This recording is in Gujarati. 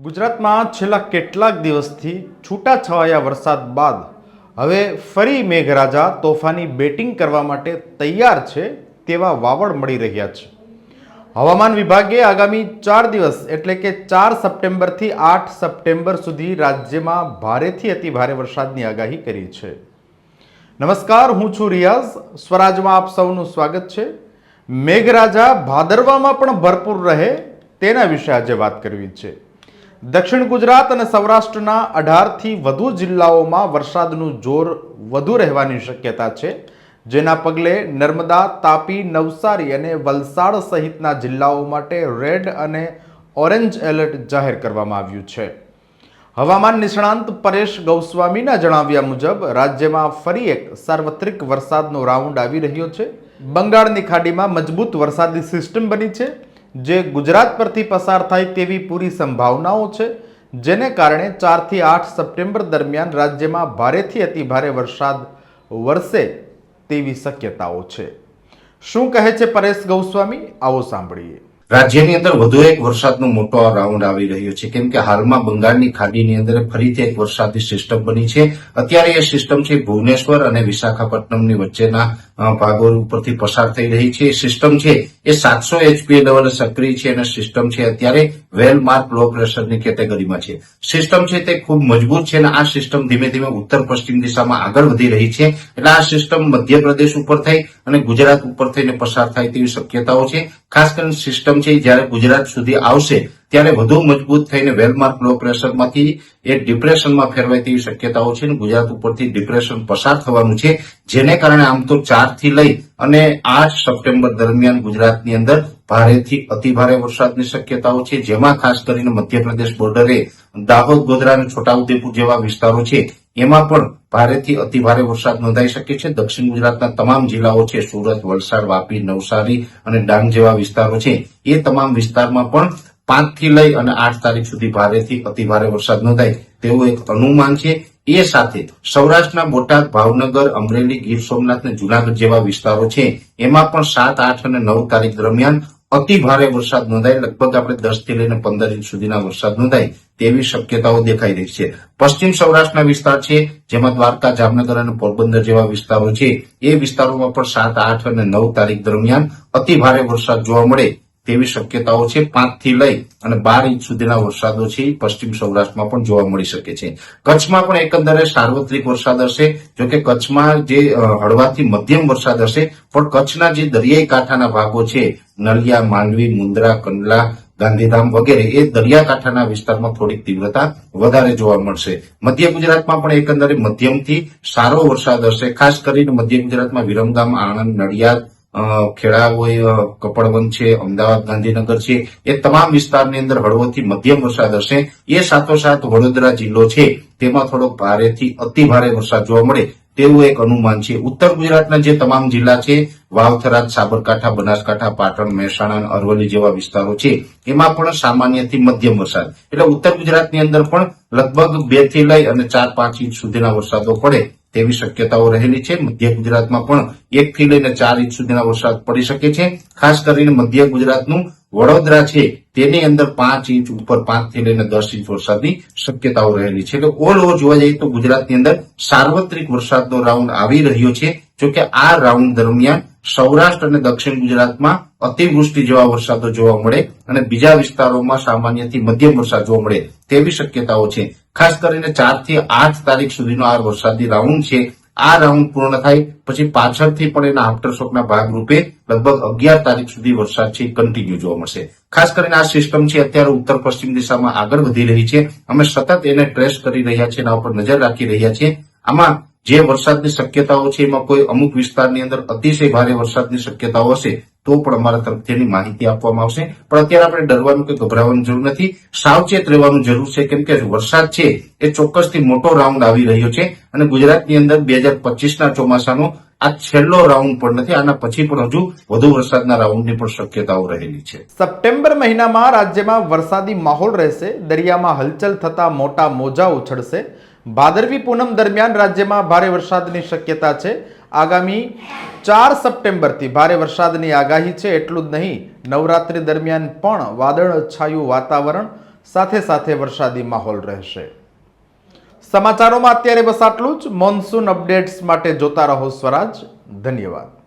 ગુજરાતમાં છેલ્લા કેટલાક દિવસથી છૂટાછવાયા વરસાદ બાદ હવે ફરી મેઘરાજા તોફાની બેટિંગ કરવા માટે તૈયાર છે તેવા વાવડ મળી રહ્યા છે. હવામાન વિભાગે આગામી ચાર દિવસ એટલે કે ચાર સપ્ટેમ્બરથી આઠ સપ્ટેમ્બર સુધી રાજ્યમાં ભારેથી અતિ ભારે વરસાદની આગાહી કરી છે. નમસ્કાર, હું છું રિયાઝ. સ્વરાજમાં આપ સૌનું સ્વાગત છે. મેઘરાજા ભાદરવામાં પણ ભરપૂર રહે તેના વિશે આજે વાત કરવી છે. દક્ષિણ ગુજરાત અને સૌરાષ્ટ્રના અઢારથી વધુ જિલ્લાઓમાં વરસાદનું જોર વધુ રહેવાની શક્યતા છે, જેના પગલે નર્મદા, તાપી, નવસારી અને વલસાડ સહિતના જિલ્લાઓ માટે રેડ અને ઓરેન્જ એલર્ટ જાહેર કરવામાં આવ્યું છે. હવામાન નિષ્ણાંત પરેશ ગૌસ્વામીના જણાવ્યા મુજબ, રાજ્યમાં ફરી એક સાર્વત્રિક વરસાદનો રાઉન્ડ આવી રહ્યો છે. બંગાળની ખાડીમાં મજબૂત વરસાદી સિસ્ટમ બની છે. જે ગુજરાત પરથી પસાર થાય તેવી પૂરી સંભાવનાઓ છે, જેને કારણે ચારથી આઠ સપ્ટેમ્બર દરમિયાન રાજ્યમાં ભારેથી અતિ ભારે વરસાદ વરસે તેવી શક્યતાઓ છે. શું કહે છે પરેશ ગૌસ્વામી? આવો સાંભળીએ. રાજ્યની અંદર વધુ એક વરસાદનો મોટો રાઉન્ડ આવી રહ્યો છે. કેમ કે હાલમાં બંગાળની ખાડીની અંદર ફરીથી એક વરસાદી સિસ્ટમ બની છે. અત્યારે એ સિસ્ટમ છે ભુવનેશ્વર અને વિશાખાપટ્ટનમની વચ્ચેના ભાગો ઉપરથી પસાર થઈ રહી છે. સિસ્ટમ છે એ સાતસો એચપી લેવલે સક્રિય છે અને સિસ્ટમ છે અત્યારે વેલ માર્ક લો પ્રેશરની કેટેગરીમાં છે. સિસ્ટમ છે તે ખૂબ મજબૂત છે અને આ સિસ્ટમ ધીમે ધીમે ઉત્તર પશ્ચિમ દિશામાં આગળ વધી રહી છે. એટલે આ સિસ્ટમ મધ્યપ્રદેશ ઉપર થઈ અને ગુજરાત ઉપર થઈને પસાર થાય તેવી શક્યતાઓ છે. ખાસ કરીને સિસ્ટમ છે જ્યારે ગુજરાત સુધી આવશે, ત્યારે વધુ મજબૂત થઈને વેલમાર્ક લો પ્રેશરમાંથી, એ ડિપ્રેશનમાં ફેરવાય તેવી શક્યતાઓ છે ગુજરાત ઉપરથી ડિપ્રેશન પસાર થવાનું છે, જેને કારણે આમ તો ચારથી લઈ અને આઠ સપ્ટેમ્બર દરમિયાન ગુજરાતની અંદર ભારેથી અતિ ભારે વરસાદની શક્યતાઓ છે, જેમાં ખાસ કરીને મધ્યપ્રદેશ બોર્ડરે દાહોદ, ગોધરા અને છોટાઉદેપુર જેવા વિસ્તારો છે એમાં પણ ભારેથી અતિ ભારે વરસાદ નોંધાઈ શકે છે. દક્ષિણ ગુજરાતના તમામ જિલ્લાઓ છે, સુરત, વલસાડ, વાપી, નવસારી અને ડાંગ જેવા વિસ્તારો છે. એ તમામ વિસ્તારમાં પણ પાંચથી લઈ અને આઠ તારીખ સુધી ભારેથી અતિ ભારે વરસાદ નોંધાય તેવું એક અનુમાન છે. એ સાથે સૌરાષ્ટ્રના બોટાદ, ભાવનગર, અમરેલી, ગીર સોમનાથ અને જુનાગઢ જેવા વિસ્તારો છે. એમાં પણ સાત, આઠ અને નવ તારીખ દરમિયાન અતિ ભારે વરસાદ નોંધાય. લગભગ આપણે દસથી લઈને પંદર ઇંચ સુધીના વરસાદ નોંધાય. તેવી શક્યતાઓ દેખાઈ રહી છે. પશ્ચિમ સૌરાષ્ટ્રના વિસ્તાર છે, જેમાં દ્વારકા, જામનગર અને પોરબંદર જેવા વિસ્તારો છે. એ વિસ્તારોમાં પણ સાત, આઠ અને નવ તારીખ દરમિયાન અતિ ભારે વરસાદ જોવા મળે તેવી શક્યતાઓ છે. પાંચથી લઈ અને બાર ઇંચ સુધીના વરસાદો છે પશ્ચિમ સૌરાષ્ટ્રમાં પણ જોવા મળી શકે છે. કચ્છમાં પણ એકંદરે સાર્વત્રિક વરસાદ હશે, જોકે કચ્છમાં જે હળવાથી મધ્યમ વરસાદ હશે, પણ કચ્છના જે દરિયાઈ કાંઠાના ભાગો છે, નળિયા, માંડવી મુન્દ્રા કંડલા ગાંધીધામ વગેરે એ દરિયાકાંઠાના વિસ્તારમાં થોડીક તીવ્રતા વધારે જોવા મળશે. મધ્ય ગુજરાતમાં પણ એકંદરે મધ્યમથી સારો વરસાદ હશે. ખાસ કરીને મધ્ય ગુજરાતમાં વિરમગામ, આણંદ, નડિયાદ ખેડા હોય કપડવંત છે, અમદાવાદ, ગાંધીનગર છે, એ તમામ વિસ્તારની અંદર હળવોથી મધ્યમ વરસાદ હશે. એ સાથોસાથ વડોદરા જિલ્લો છે, તેમાં થોડોક ભારેથી અતિ ભારે વરસાદ જોવા મળે. તેવું એક અનુમાન છે. ઉત્તર ગુજરાતના જે તમામ જિલ્લા છે વાવથરા સાબરકાંઠા, બનાસકાંઠા, પાટણ, મહેસાણા અરવલ્લી જેવા વિસ્તારો છે, એમાં પણ સામાન્યથી મધ્યમ વરસાદ. એટલે ઉત્તર ગુજરાતની અંદર પણ લગભગ બેથી લઈ અને ચાર પાંચ ઇંચ સુધીના વરસાદો પડે તેવી શક્યતાઓ રહેલી છે. મધ્ય ગુજરાતમાં પણ એક થી લઈને ચાર ઇંચ સુધીના વરસાદ પડી શકે છે. ખાસ કરીને મધ્ય ગુજરાતનું વડોદરા છે, તેની અંદર પાંચ ઇંચ, ઉપર પાંચથી લઈને દસ ઇંચ વરસાદની શક્યતાઓ રહેલી છે. એટલે ઓલ ઓવર જોવા જઈએ તો ગુજરાતની અંદર સાર્વત્રિક વરસાદનો રાઉન્ડ આવી રહ્યો છે. જોકે આ રાઉન્ડ દરમિયાન સૌરાષ્ટ્ર અને દક્ષિણ ગુજરાતમાં અતિવૃષ્ટિ જેવા વરસાદો જોવા મળે અને બીજા વિસ્તારોમાં સામાન્યથી મધ્યમ વરસાદ જોવા મળે તેવી શક્યતાઓ છે. ખાસ કરીને ચારથી આઠ તારીખ સુધીનો આ વરસાદી રાઉન્ડ છે. આ રાઉન્ડ પૂર્ણ થાય પછી પાછળથી પણ એના આફ્ટરશોકના ભાગરૂપે લગભગ અગિયાર તારીખ સુધી વરસાદ છે કન્ટિન્યુ જોવા મળશે. ખાસ કરીને આ સિસ્ટમ છે અત્યારે ઉત્તર પશ્ચિમ દિશામાં આગળ વધી રહી છે. અમે સતત એને ટ્રેસ કરી રહ્યા છીએ એના ઉપર નજર રાખી રહ્યા છીએ. આમાં જે વરસાદની શક્યતાઓ છે, એમાં કોઈ અમુક વિસ્તારની અંદર અતિશય ભારે વરસાદની શક્યતાઓ હશે, તો પણ અમારા તરફથી એની માહિતી આપવામાં આવશે. પણ અત્યારે આપણે ડરવાનું કે ગભરાવાની જરૂર નથી. સાવચેત રહેવાનું જરૂર છે, કેમ કે વરસાદ છે, એ ચોક્કસથી મોટો રાઉન્ડ આવી રહ્યો છે. અને ગુજરાતની અંદર બે હજાર પચીસના ચોમાસાનો આ છેલ્લો રાઉન્ડ પણ નથી, આના પછી પણ હજુ વધુ વરસાદના રાઉન્ડની પણ શક્યતાઓ રહેલી છે. સપ્ટેમ્બર મહિનામાં રાજ્યમાં વરસાદી માહોલ રહેશે, દરિયામાં હલચલ થતા મોટા મોજા ઉછળશે ભાદરવી પૂનમ દરમિયાન રાજ્યમાં ભારે વરસાદની શક્યતા છે. આગામી ચાર સપ્ટેમ્બરથી ભારે વરસાદની આગાહી છે. એટલું જ નહીં, નવરાત્રી દરમિયાન પણ વાદળ છાયું વાતાવરણ સાથે સાથે વરસાદી માહોલ રહેશે. સમાચારોમાં અત્યારે બસ આટલું જ. મોન્સૂન અપડેટ્સ માટે જોતા રહો સ્વરાજ. ધન્યવાદ.